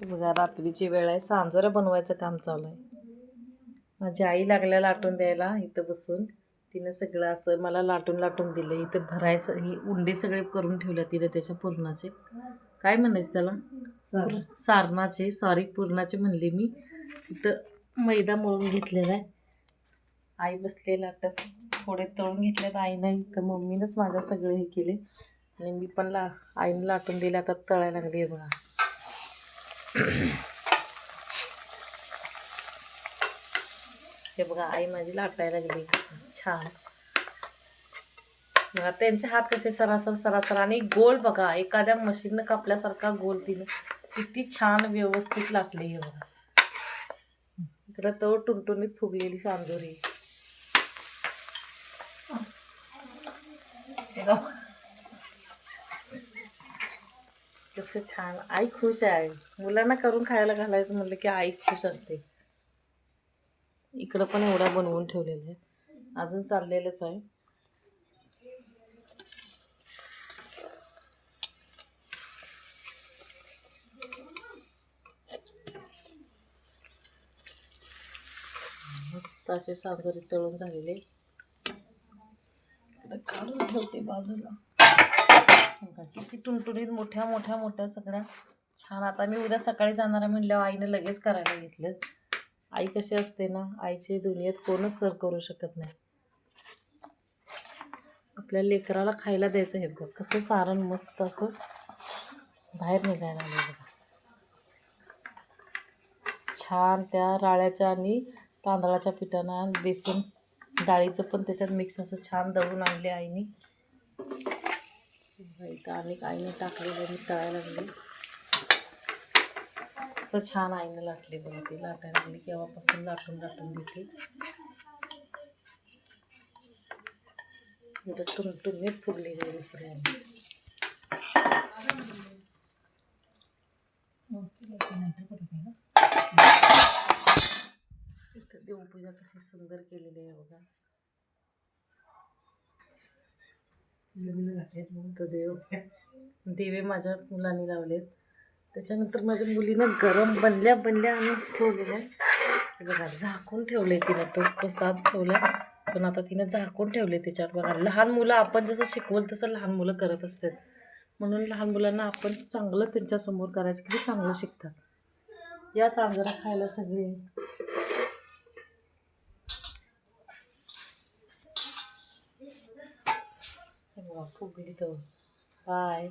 बघा रात्रीची वेळ आहे. सांजोऱ्या बनवायचं काम चालू आहे. माझी आई लागल्या लाटून द्यायला इथं बसून. तिनं सगळं असं मला लाटून लाटून दिलं. इथं भरायचं ही उंडे सगळे करून ठेवल्या तिने त्याच्या पूर्णाचे. काय म्हणायचं त्याला? सारणाचे सॉरी पूर्णाचे म्हणले मी. इथं मैदा मळून घेतलेला आहे. आई बसले लाटत. थोडे तळून घेतलेत. आईनं इथं मम्मीनंच माझ्या सगळे हे केले. आणि मी पण ला आईनं लाटून दिले. आता तळायला लागली आहे बघा. हे बघा आई माझी लाटायला लागली छान. बघा त्यांचे हात कसे सरासर सरासर आणि गोल बघा एखाद्या मशीननं कापल्यासारखा गोल तिने. किती छान व्यवस्थित लाटले हे बघा. इकडं तो टुनटुनीत फुगलेली सांजोरी हे बघा. कसं छान. आई खुश आहे. मुलांना करून खायला घालायचं म्हणलं की आई खुश असते. इकडं पण एवढा बनवून ठेवलेला आहे अजून चाललेलंच आहे. मस्त असे सांजरी तळून झालेले. काढून ठेवते बाजूला. बघा, किती टुनटुनीत मोठ्या मोठ्या मोठ्या सगळ्या. छान. आता मी उद्या सकाळी जाणार आहे म्हणल्यावर आईनं लगेच करायला घेतलं. आई कशी असते ना आईची दुनियेत कोणच सर करू शकत नाही. आपल्या लेकराला खायला द्यायचं हे बघ. कसं सारण मस्त असं बाहेर निघायला लागलं बघा. छान त्या राळ्याच्या आणि तांदळाच्या पिठानं बेसन डाळीचं पण त्याच्यात मिक्स असं छान दळून आणले आईने. छान आईनं लाटले बघा ते लाटायला लागली केव्हापासून लाटून लाटून इथं देवपूजा सुंदर केलेली आहे बघा तर देव देवे माझ्या मुलांनी लावलेत. त्याच्यानंतर माझ्या मुलीनं गरम बनल्या बनल्या आणि ठेवलेल्या बघा झाकून ठेवले तिनं तो प्रसाद ठेवला. पण आता तिनं झाकून ठेवले त्याच्यावर. बघा लहान मुलं आपण जसं शिकवल तसं लहान मुलं करत असतात. म्हणून लहान मुलांना आपण चांगलं त्यांच्यासमोर करायचं किती चांगलं शिकतात. या सांजरा खायला सगळे हे बघा फुगली तर बाय